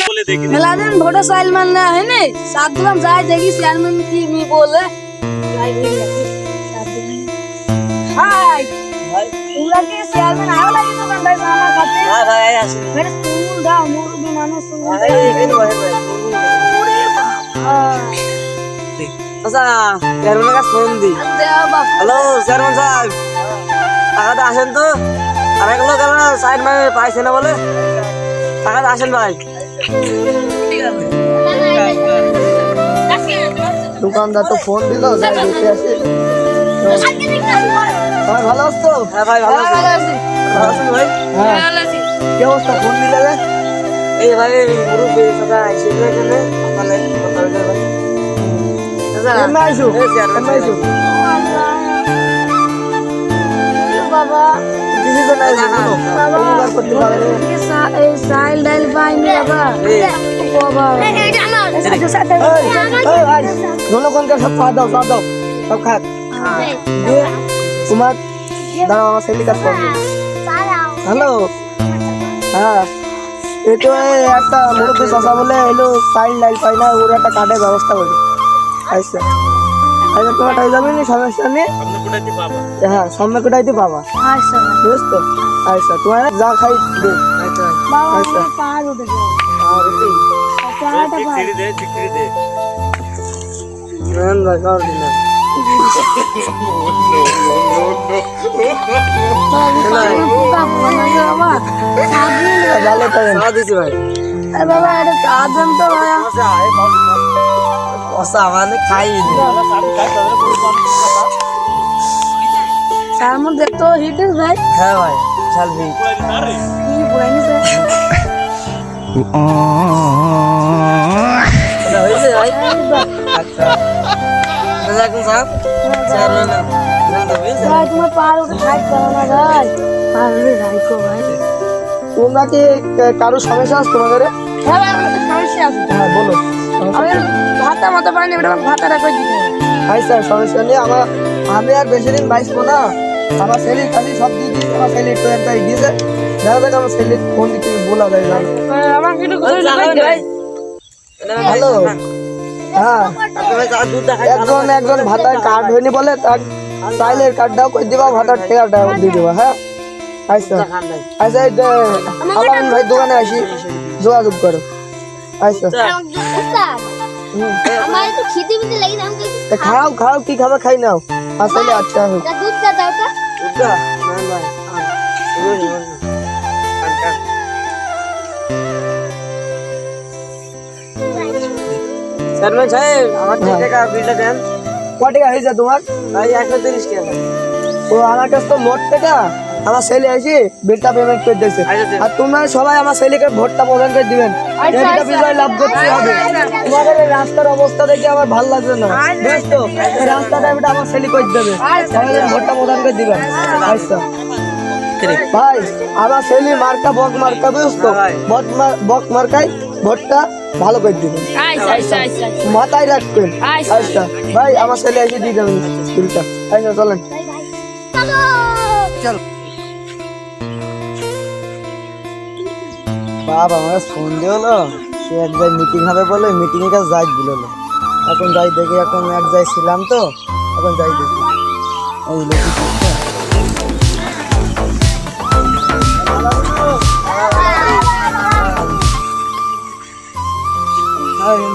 বলে দেখি মেলা দিন ভোটে সাইলমান না হয়নি? সাত দিলাম যাই দেখি চেয়ারম্যান কি মি বলে। হাই তোমরা কি চেয়ারম্যান আরও লাগি তো ভাই আমার কাছে হ্যাঁ ভাই আসি মেরে তুমুল দাও মুরব্বী মানুষ তুমুল এখানে বসে ভাই আচ্ছা চেয়ারম্যানের কাছে ফোন দি হ্যালো চেয়ারম্যান সাহেব। টাকাটা আসেন তো? আর এক লোক সাইড মানে পাইছে না বলে? টাকাটা আসেন ভাই। দোকানদার তো ফোন দিল যাই আসি। ভাই ভালো আছো? হ্যাঁ ভাই ভালো ভালো আছি। ভালো আছেন ভাই? হ্যাঁ। ভালো আছি। কি অবস্থা ফোন দিলে রে এই ভাই আপনার কথা বলতে আচ্ছা কেমনে কেমনে বাবা। সাইল ডাইল করবে হ্যালো হ্যাঁ একটা মুরব্বী চাষা বলে এলো সাইন লাইন পাই না ওর একটা কার্ডের ব্যবস্থা করি আচ্ছা আচ্ছা তোমার টাই যাবে না? সমস্যা নেই হ্যাঁ সামনে কোটাইতে পাবা আচ্ছা বুঝছ? তো আচ্ছা তোমার যা খাই দে। আচ্ছা আচ্ছা। পাহাড় উঠে যাও আর কি পাহাড়টা দে চিড়ি দে। নেন ভাই কার দিন বাবা সাবধানে। ভালো থাকেন দিছি ভাই। বাবা এটা কাঁদেন তো ভাই এই মানে খাই তার মধ্যে তো হিটের ভাই হ্যাঁ ভাই চালবি কি হয়েছে ভাই? আচ্ছা। সাহেব ভাই তোমার পাহাড় উঠে খাইতে পারো না ভাই। পাহাড় রাইকো ভাই। তোমরা কি কারও সমস্যা আছে তোমাদের? হ্যাঁ সমস্যা আছে। হ্যাঁ বলো। ভাতা মতো পাইনি ওটা আমার ভাতাটা দিতে হবে আচ্ছা সমস্যা নেই আমার আমি আর বেশি দিন বাইসবো না আমার ছেলে খালি সব দিয়ে দিয়েছে আমার ছেলে একটু একটা গিয়েছে দেখা যাক আমার ছেলে ফোন দিতে বলা যায় না ভাই হ্যালো। হ্যাঁ। ভাই একজন একজন ভাতার কার্ড হয়নি বলে তার চাইলের কার্ডটাও করে দিবা ভাতার ঠেকাটাও দিয়ে দেবা হ্যাঁ। আচ্ছা। আচ্ছা যে- ভাই দোকানে আসি যোগাযোগ করো। আচ্ছা হুম। আমার একটু খিদে মিদে লেগে যায় আমাকে তা খাও খাও কি খাবে খাই নাও আসলে আচ্ছা হোক একটা দুধ চা দাও তো দুধটা নেন ভাই আন। এগুলো নিন, আন, খান। চেয়ারম্যান সাহেব আমার যে টাকা বিলটা দেন ক টাকা হয়েছে তোমার ভাই একশো তিরিশ টাকা ও আমার কাছে তো মোট টাকা আমার ছেলে এসে বিলটা পেমেন্ট করে দিয়েছে। আচ্ছা, আর তোমরা সবাই আমার ছেলেকে ভোটটা প্রদান করে দিবেন। একটা বিজয় লাভ করতে হবে। তোমাদের এই রাস্তার অবস্থা দেখে আমার ভালো লাগছে না। বুঝছ? রাস্তাটা এটা আমার ছেলে করে দেবে। আমাদের ভোটটা প্রদান করে দিবেন। আচ্ছা। ভাই আমার ছেলে মার্কা বক মার্কা বুঝছ? তো বক মার- বক মার্কাই ভোটটা ভালো করে দিবেন। আচ্ছা আচ্ছা আচ্ছা। মাথায় রাখবেন। আচ্ছা। আচ্ছা। ভাই আমার ছেলে এসে দিয়ে দেবেন। বিলটা আচ্ছা চলেন। চল। বাবা আমার ফোন দিয়ে হলো সে এক জায়গায় মিটিং হবে বলে মিটিং এর কাছে যাই দিল এখন যাই দেখি এখন এক জায়গায় ছিলাম তো এখন যাই দেখি। এই লোক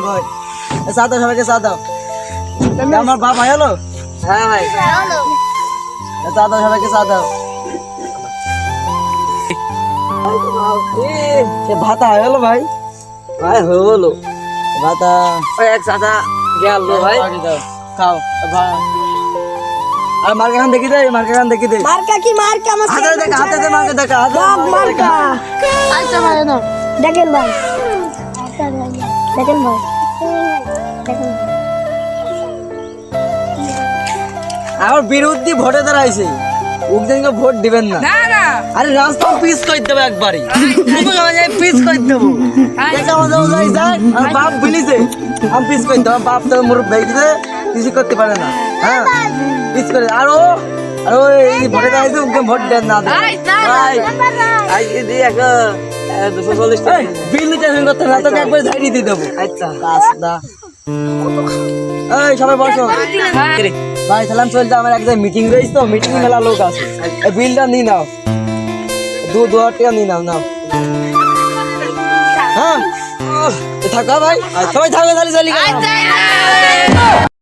ভাই। চা দাও সবাইকে চা দাও। আমার বাপ ভাই। হলো হ্যাঁ ভাই চা দাও সবাইকে চা দাও। ভাতা ভাই। ভাই হয়ে ভাতা ওই এক চাচা গেল ভাই। খাও। আর মার্কা খান দেখি দে মার্কা খান দেখি দে। মার্কা কি মার্কা? আমার হাতে দেখা হাতে দে মার্কা দেখা হাতে মার্কা আচ্ছা ভাই না দেখেন ভাই। দেখেন ভাই। আমার বিরুদ্ধে ভোটে দাঁড়াইছে। উকদিনকে ভোট দিবেন না আরে রাস্তা পিস করে দেবো একবারে তোমাকে আমি যাই পিস যায় আর বাপ বিলিছে পিস করে দেবো বাপ তো মোর কিছু করতে পারে না। হ্যাঁ? পিস করে ভোট দেন না। একটা টাকা। বিল না একবার ঝাড়িয়ে দিয়ে দেবো। আচ্ছা এই সবাই বসো। ভাই সালাম চলতে আমার এক মিটিং রয়েছে তো মিটিং হ্যাঁ। মেলা লোক আছে। বিলটা নিয়ে নাও। দু দু টাকা নিয়ে নাও নাও। হ্যাঁ? থাকা ভাই। আচ্ছা। সবাই থাকবে তাহলে চলি। আচ্ছা, আচ্ছা।